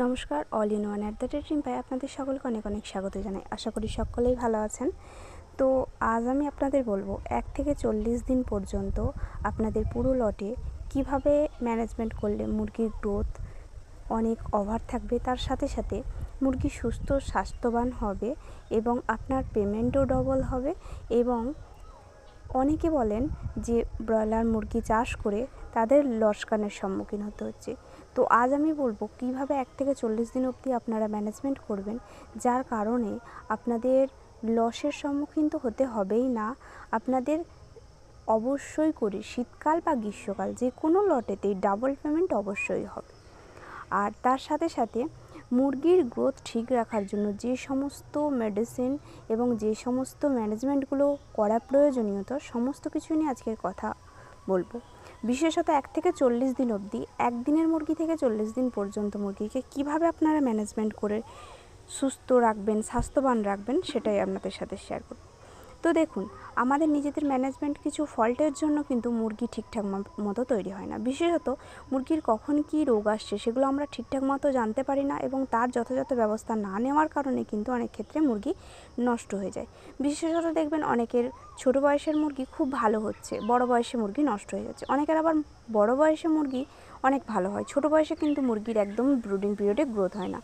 নমস্কার all in one at the rate রিম্পায় আপনাদের সকলকে অনেক অনেক স্বাগত জানাই। আশা করি সকলেই ভালো আছেন। তো আজ আমি আপনাদের বলব, এক থেকে চল্লিশ দিন পর্যন্ত আপনাদের পুরো লটে কীভাবে ম্যানেজমেন্ট করলে মুরগির গ্রোথ অনেক ওভার থাকবে, তার সাথে সাথে মুরগি সুস্থ, স্বাস্থ্যবান হবে এবং আপনার পেমেন্টও ডবল হবে এবং অনেকে বলেন যে ব্রয়লার মুরগি চাষ করে তাদের লসকানের সম্মুখীন হতে হচ্ছে। তো আজ আমি বলব কীভাবে এক থেকে চল্লিশ দিন অবধি আপনারা ম্যানেজমেন্ট করবেন, যার কারণে আপনাদের লসের সম্মুখীন তো হতে হবেই না। আপনাদের অবশ্যই করে, শীতকাল বা গ্রীষ্মকাল যে কোনো লটেতেই ডাবল পেমেন্ট অবশ্যই হবে। আর তার সাথে সাথে মুরগির গ্রোথ ঠিক রাখার জন্য যে সমস্ত মেডিসিন এবং যে সমস্ত ম্যানেজমেন্টগুলো করা প্রয়োজনীয়তা, সমস্ত কিছু নিয়ে আজকের কথা বলব। বিশেষত এক থেকে চল্লিশ দিন অবধি, একদিনের মুরগি থেকে চল্লিশ দিন পর্যন্ত মুরগিকে কীভাবে আপনারা ম্যানেজমেন্ট করে সুস্থ রাখবেন, স্বাস্থ্যবান রাখবেন, সেটাই আপনাদের সাথে শেয়ার করব। তো দেখুন, আমাদের নিজেদের ম্যানেজমেন্ট কিছু ফল্টের জন্য কিন্তু মুরগি ঠিকঠাক মতো তৈরি হয় না। বিশেষত মুরগির কখন কি রোগ আসছে সেগুলো আমরা ঠিকঠাক মতো জানতে পারি না এবং তার যথাযথ ব্যবস্থা না নেওয়ার কারণে কিন্তু অনেক ক্ষেত্রে মুরগি নষ্ট হয়ে যায়। বিশেষত দেখবেন অনেকের ছোট বয়সের মুরগি খুব ভালো হচ্ছে, বড় বয়সে মুরগি নষ্ট হয়ে যাচ্ছে। অনেকের আবার বড় বয়সে মুরগি অনেক ভালো হয়। ছোট বয়সে কিন্তু মুরগির একদম ব্রুডিং পিরিয়ডে গ্রোথ হয় না।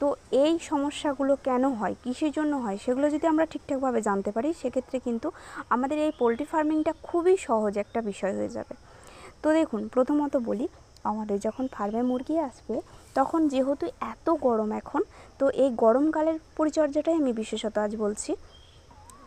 তো এই সমস্যাগুলো কেন হয়? কিসের জন্য হয়? সেগুলো যদি আমরা ঠিকঠাকভাবে জানতে পারি, সেক্ষেত্রে কিন্তু আমাদের এই পোলট্রি ফার্মিংটা খুবই সহজ একটা বিষয় হয়ে যাবে। তো দেখুন, প্রথমত বলি, আমাদের যখন ফার্মে মুরগি আসবে, তখন যেহেতু এত গরম এখন, তো এই গরমকালের পরিচর্যাটাই আমি বিশেষত আজ বলছি।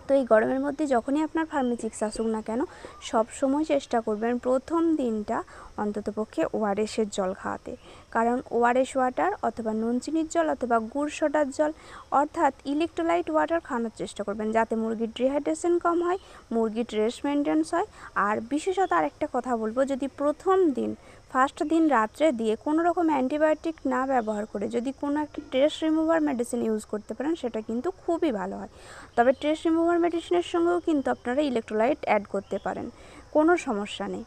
তো এই গরমের মধ্যে যখনই আপনার ফার্মে চিক্স আসুক না কেন, সব সময় চেষ্টা করবেন প্রথম দিনটা অন্ততপক্ষে ওআরএসের জল খাওয়াতে। কারণ ওআরএস ওয়াটার অথবা নুন চিনির জল অথবা গুড় সোডার জল, অর্থাৎ ইলেকট্রোলাইট ওয়াটার খাওয়ানোর চেষ্টা করবেন যাতে মুরগির ডিহাইড্রেশন কম হয়, মুরগির ট্রেস মেনটেন্স হয়। আর বিশেষত আরেকটা কথা বলব, যদি প্রথম দিন ফার্স্ট দিন রাত্রে দিয়ে কোনো রকম অ্যান্টিবায়োটিক না ব্যবহার করে যদি কোনো একটা ট্রেস রিমুভার মেডিসিন ইউজ করতে পারেন, সেটা কিন্তু খুবই ভালো হয়। তবে ট্রেস রিমুভার মেডিসিনের সঙ্গেও কিন্তু আপনারা ইলেকট্রোলাইট অ্যাড করতে পারেন, কোনো সমস্যা নেই।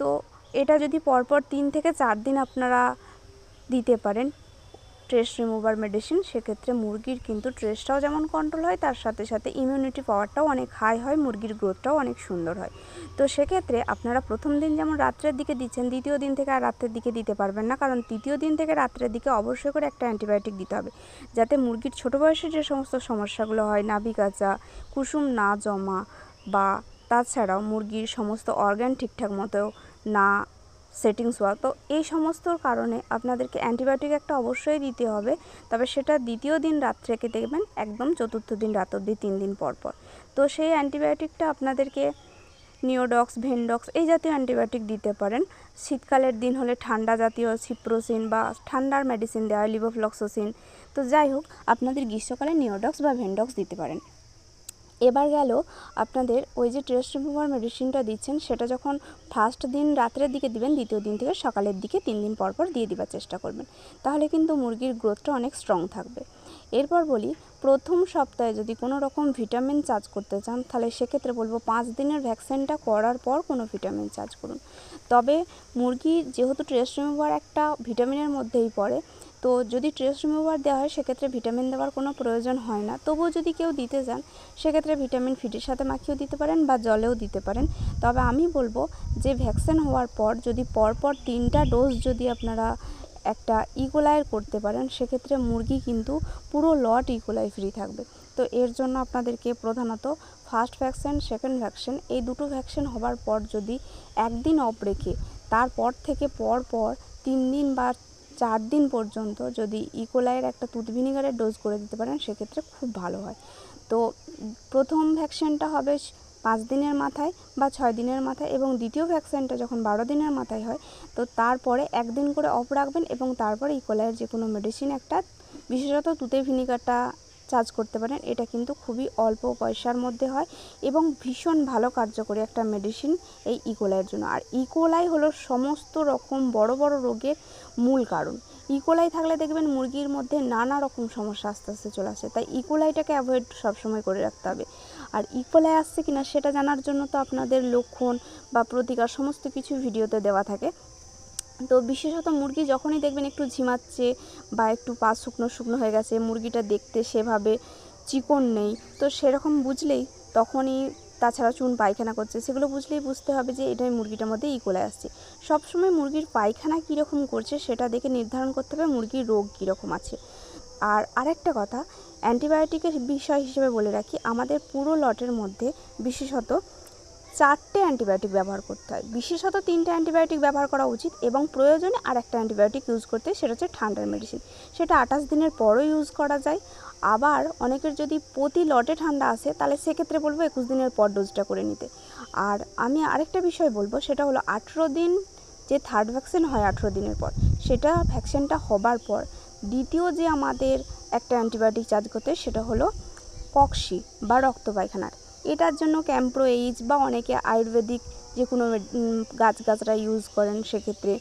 তো এটা যদি পরপর তিন থেকে চার দিন আপনারা দিতে পারেন ট্রেস রিমুভার মেডিসিন সেক্ষেত্রে মুরগির কিন্তু ট্রেসটাও যেমন কন্ট্রোল হয়, তার সাথে সাথে ইমিউনিটি পাওয়ারটাও অনেক হাই হয়, মুরগির গ্রোথটাও অনেক সুন্দর হয়। তো সেক্ষেত্রে আপনারা প্রথম দিন যেমন রাত্রের দিকে দিচ্ছেন, দ্বিতীয় দিন থেকে আর রাত্রের দিকে দিতে পারবেন না, কারণ তৃতীয় দিন থেকে রাত্রের দিকে অবশ্যই করে একটা অ্যান্টিবায়োটিক দিতে হবে, যাতে মুরগির ছোটো বয়সে যে সমস্ত সমস্যাগুলো হয়, নাভি কাঁচা, কুসুম না জমা বা তাছাড়াও মুরগির সমস্ত অর্গ্যান ঠিকঠাক মতো না সেটিংস হওয়া তো এই সমস্ত কারণে আপনাদেরকে অ্যান্টিবায়োটিক একটা অবশ্যই দিতে হবে। তবে সেটা দ্বিতীয় দিন রাত্রেকে দেখবেন, একদম চতুর্থ দিন রাত অব্দি তিন দিন পর পর। তো সেই অ্যান্টিবায়োটিকটা আপনাদেরকে নিওডক্স, ভেনডক্স এই জাতীয় অ্যান্টিবায়োটিক দিতে পারেন। শীতকালের দিন হলে ঠান্ডা জাতীয় সিপ্রোসিন বা ঠান্ডার মেডিসিন দেওয়া লিভোফ্লক্সোসিন তো যাই হোক, আপনাদের গ্রীষ্মকালে নিওডক্স বা ভেনডক্স দিতে পারেন। এবার গেল আপনাদের ওই যে ট্রেস রিমুভার মেডিসিনটা দিচ্ছেন, সেটা যখন ফার্স্ট দিন রাত্রের দিকে দিবেন, দ্বিতীয় দিন থেকে সকালের দিকে তিন দিন পর পর দিয়ে দেবার চেষ্টা করবেন। তাহলে কিন্তু মুরগির গ্রোথটা অনেক স্ট্রং থাকবে। এরপর বলি, প্রথম সপ্তাহে যদি কোনো রকম ভিটামিন চার্জ করতে চান, তাহলে সেক্ষেত্রে বলব পাঁচ দিনের ভ্যাকসিনটা করার পর কোনো ভিটামিন চার্জ করুন। তবে মুরগি যেহেতু ট্রেস রিমুভার একটা ভিটামিনের মধ্যেই পড়ে তো যদি ট্রেস রিমুভার দেওয়া হয়, সেক্ষেত্রে ভিটামিন দেওয়ার কোনো প্রয়োজন হয় না। তবুও যদি কেউ দিতে চান সেক্ষেত্রে ভিটামিন ফিটের সাথে মাখিয়েও দিতে পারেন বা জলেও দিতে পারেন। তবে আমি বলব যে ভ্যাকসিন হওয়ার পর যদি পরপর তিনটা ডোজ যদি আপনারা একটা ইকোলাইয়ের করতে পারেন, সেক্ষেত্রে মুরগি কিন্তু পুরো লট ইকোলাই ফ্রি থাকবে। তো এর জন্য আপনাদেরকে প্রধানত ফার্স্ট ভ্যাকসিন সেকেন্ড ভ্যাকসিন এই দুটো ভ্যাকসিন হওয়ার পর যদি একদিন অফ রেখে, তারপর থেকে পর পর তিন দিন বা চার দিন পর্যন্ত যদি ইকোলাইয়ের একটা তুত ভিনিগারের ডোজ করে দিতে পারেন, সেক্ষেত্রে খুব ভালো হয়। তো প্রথম ভ্যাকসিনটা হবে পাঁচ দিনের মাথায় বা ছয় দিনের মাথায় এবং দ্বিতীয় ভ্যাকসিনটা যখন বারো দিনের মাথায় হয়, তো তারপরে একদিন করে অফ রাখবেন এবং তারপরে ইকোলাইয়ের যে কোনো মেডিসিন একটা, বিশেষত তুতে ভিনিগারটা চার্জ করতে পারেন, এটা কিন্তু খুবই অল্প পয়সার মধ্যে হয় এবং ভীষণ ভালো কার্যকরী একটা মেডিসিন এই ইকোলাইয়ের জন্য। আর ইকোলাই হলো সমস্ত রকম বড় বড় রোগের মূল কারণ। ইকোলাই থাকলে দেখবেন মুরগির মধ্যে নানা রকম সমস্যা আস্তে আস্তে চলে আসে, তাই ইকোলাইটাকে অ্যাভয়েড সবসময় করে রাখতে হবে। আর ইকোলাই আসছে কিনা সেটা জানার জন্য তো আপনাদের লক্ষণ বা প্রতিকার সমস্ত কিছু ভিডিওতে দেওয়া থাকে। তো বিশেষত মুরগি যখনই দেখবেন একটু ঝিমাচ্ছে বা একটু পা শুকনো শুকনো হয়ে গেছে, মুরগিটা দেখতে সেভাবে চিকন নেই। তো সেরকম বুঝলেই তখনই তাছাড়া চুন পায়খানা করছে, সেগুলো বুঝলেই বুঝতে হবে যে এটাই মুরগিটার মধ্যে ইকোলে আসছে। সবসময় মুরগির পায়খানা কীরকম করছে সেটা দেখে নির্ধারণ করতে হবে মুরগির রোগ কীরকম আছে। আর আরেকটা কথা, অ্যান্টিবায়োটিকের বিষয় হিসেবে বলে রাখি, আমাদের পুরো লটের মধ্যে বিশেষত চারটে অ্যান্টিবায়োটিক ব্যবহার করতে হয়। বিশেষত তিনটে অ্যান্টিবায়োটিক ব্যবহার করা উচিত এবং প্রয়োজনে আর একটা অ্যান্টিবায়োটিক ইউজ করতে সেটা হচ্ছে ঠান্ডার মেডিসিন সেটা আঠাশ দিনের পরও ইউজ করা যায়। আবার অনেকের যদি প্রতি লটে ঠান্ডা আসে, তাহলে সেক্ষেত্রে বলব একুশ দিনের পর ডোজটা করে নিতে। আর আমি আরেকটা বিষয় বলব, সেটা হলো আঠেরো দিন যে থার্ড ভ্যাকসিন হয় আঠেরো দিনের পর, সেটা ভ্যাকসিনটা হবার পর দ্বিতীয় যে আমাদের একটা অ্যান্টিবায়োটিক চার্জ করতে সেটা হলো কক্সি বা রক্ত পায়খানার এটার জন্য ক্যাম্প্রো এইচ বা অনেকে আয়ুর্বেদিক যে কোনো গাছগাছরা ইউজ করেন সেক্ষেত্রে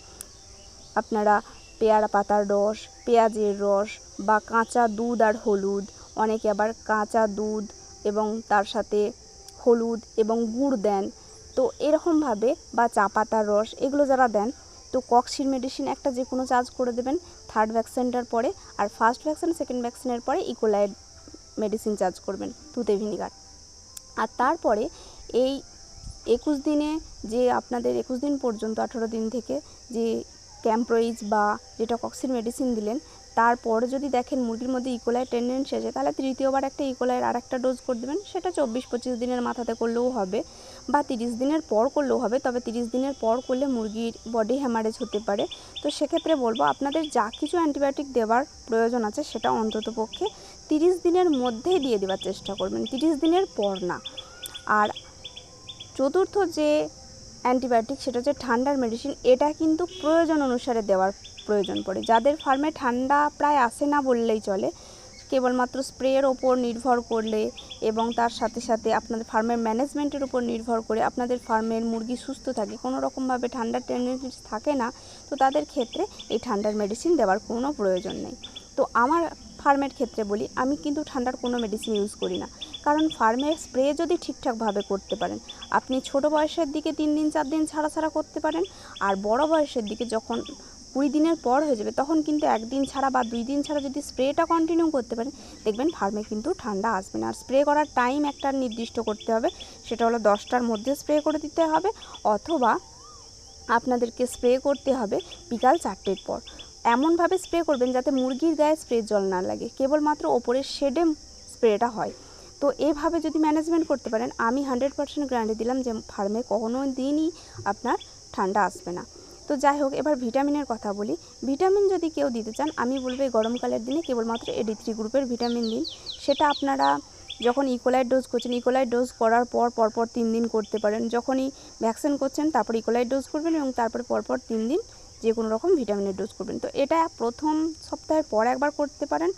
আপনারা পেয়ারা পাতার রস, পেঁয়াজের রস বা কাঁচা দুধ আর হলুদ, অনেকে আবার কাঁচা দুধ এবং তার সাথে হলুদ এবং গুড় দেন। তো এরকমভাবে বা চা পাতার রস এগুলো যারা দেন, তো কক্সির মেডিসিন একটা যে কোনো চার্জ করে দেবেন থার্ড ভ্যাকসিনটার পরে আর ফার্স্ট ভ্যাকসিন সেকেন্ড ভ্যাকসিনের পরে ইকোলাইড মেডিসিন চার্জ করবেন তুতে ভিনিগার আর তারপরে এই একুশ দিনে যে আপনাদের একুশ দিন পর্যন্ত, আঠেরো দিন থেকে যে ক্যাম্প্রোইজ বা যেটা কক্সির মেডিসিন দিলেন, তারপরে যদি দেখেন মুরগির মধ্যে ইকোলাই টেন্ডেন্সি আছে তাহলে তৃতীয়বার একটা ইকোলাইয়ের আর একটা ডোজ করে দেবেন। সেটা চব্বিশ পঁচিশ দিনের মাথাতে করলেও হবে বা তিরিশ দিনের পর করলেও হবে। তবে তিরিশ দিনের পর করলে মুরগির বডি হ্যামারেজ হতে পারে। তো সেক্ষেত্রে বলব, আপনাদের যা কিছু অ্যান্টিবায়োটিক দেওয়ার প্রয়োজন আছে, সেটা অন্তত পক্ষে তিরিশ দিনের মধ্যেই দিয়ে দেওয়ার চেষ্টা করবেন, তিরিশ দিনের পর না। আর চতুর্থ যে অ্যান্টিবায়োটিক, সেটা হচ্ছে ঠান্ডার মেডিসিন এটা কিন্তু প্রয়োজন অনুসারে দেওয়ার প্রয়োজন পড়ে। যাদের ফার্মে ঠান্ডা প্রায় আসে না বললেই চলে, কেবলমাত্র স্প্রের ওপর নির্ভর করলে এবং তার সাথে সাথে আপনাদের ফার্মের ম্যানেজমেন্টের উপর নির্ভর করে আপনাদের ফার্মের মুরগি সুস্থ থাকে, কোনো রকমভাবে ঠান্ডার টেন্ডেন্সি থাকে না, তো তাদের ক্ষেত্রে এই ঠান্ডার মেডিসিন দেওয়ার কোনো প্রয়োজন নেই। তো আমার ফার্মের ক্ষেত্রে বলি, আমি কিন্তু ঠান্ডার কোনো মেডিসিন ইউজ করি না। কারণ ফার্মের স্প্রে যদি ঠিকঠাকভাবে করতে পারেন, আপনি ছোট বয়সের দিকে তিন দিন, চার দিন ছাড়া ছাড়া করতে পারেন, আর বড় বয়সের দিকে যখন কুড়ি দিনের পর হয়ে যাবে, তখন কিন্তু একদিন ছাড়া বা দুই দিন ছাড়া যদি স্প্রেটা কন্টিনিউ করতে পারেন, দেখবেন ফার্মে কিন্তু ঠান্ডা আসবে না। আর স্প্রে করার টাইম একটা নির্দিষ্ট করতে হবে, সেটা হলো দশটার মধ্যে স্প্রে করে দিতে হবে, অথবা আপনাদেরকে স্প্রে করতে হবে বিকাল চারটের পর। এমনভাবে স্প্রে করবেন যাতে মুরগির গায়ে স্প্রে জল না লাগে। কেবলমাত্র ওপরের শেডে স্প্রেটা হয়। তো এভাবে যদি ম্যানেজমেন্ট করতে পারেন, আমি হান্ড্রেড পার্সেন্ট গ্যারান্টি দিলাম যে ফার্মে কোনো দিনই আপনার ঠান্ডা আসবে না। তো যাই হোক, এবার ভিটামিনের কথা বলি। ভিটামিন যদি কেউ দিতে চান, আমি বলব এই গরমকালের দিনে কেবলমাত্র এডি থ্রি গ্রুপের ভিটামিন দিন। সেটা আপনারা যখন ইকোলাইট ডোজ করছেন ইকোলাইট ডোজ করার পর পরপর তিন দিন করতে পারেন। যখনই ভ্যাকসিন করছেন, তারপর ইকোলাইট ডোজ করবেন এবং তারপরে পরপর তিন দিন যে কোনো রকম ভিটামিনের ডোজ করবেন। তো এটা প্রথম সপ্তাহের পর একবার করতে পারেন,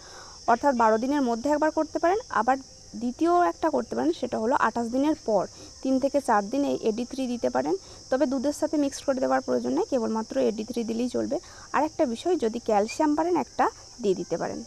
অর্থাৎ বারো দিনের মধ্যে একবার করতে পারেন। আবার দ্বিতীয় একটা করতে পারেন, সেটা হলো আঠাশ দিনের পর। তিন থেকে চার দিন এই এডি থ্রি দিতে পারেন। তবে দুধের সাথে মিক্সড করে দেওয়ার প্রয়োজন নেই, কেবলমাত্র এডি থ্রি দিলেই চলবে। আর একটা বিষয়, যদি ক্যালসিয়াম পারেন একটা দিয়ে দিতে পারেন।